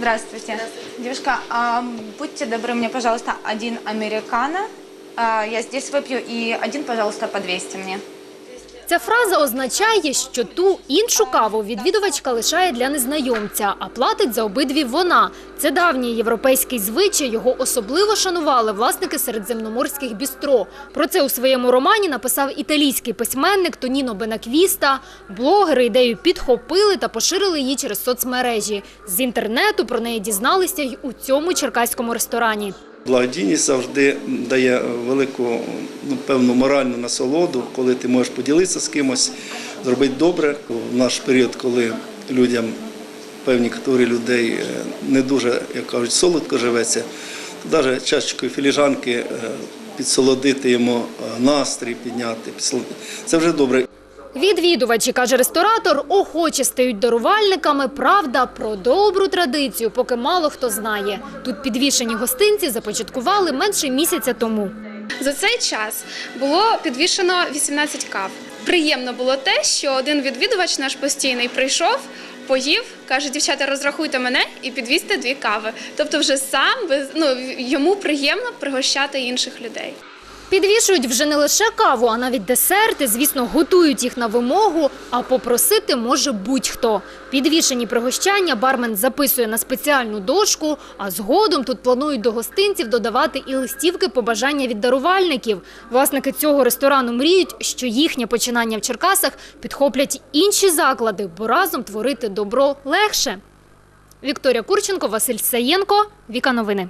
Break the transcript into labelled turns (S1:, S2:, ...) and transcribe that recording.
S1: Здравствуйте. Девушка, а, будьте добры, мне, пожалуйста, один американо. А, я здесь выпью и один, пожалуйста, по 200 мне.
S2: Ця фраза означає, що ту іншу каву відвідувачка лишає для незнайомця, а платить за обидві вона. Це давній європейський звичай. Його особливо шанували власники середземноморських бістро. Про це у своєму романі написав італійський письменник Тоніно Бенаквіста. Блогери ідею підхопили та поширили її через соцмережі. З інтернету про неї дізналися й у цьому черкаському ресторані.
S3: Благодійність завжди дає велику ну, певну моральну насолоду, коли ти можеш поділитися з кимось, зробити добре в наш період, коли людям, певній категорії людей е, не дуже, як кажуть, солодко живеться, то навіть чашечкою філіжанки е, підсолодити йому е, настрій, підняти. Це вже добре.
S2: Відвідувачі, каже ресторатор, охоче стають дарувальниками. Правда, про добру традицію поки мало хто знає. Тут підвішені гостинці започаткували менше місяця тому.
S4: За цей час було підвішено 18 кав. Приємно було те, що один відвідувач наш постійний прийшов, поїв, каже: дівчата, розрахуйте мене і підвізьте дві кави. Тобто, вже сам ну йому приємно пригощати інших людей.
S2: Підвішують вже не лише каву, а навіть десерти. Звісно, готують їх на вимогу, а попросити може будь-хто. Підвішені пригощання бармен записує на спеціальну дошку, а згодом тут планують до гостинців додавати і листівки побажання від дарувальників. Власники цього ресторану мріють, що їхнє починання в Черкасах підхоплять інші заклади, бо разом творити добро легше. Вікторія Курченко, Василь Саєнко, Віка Новини.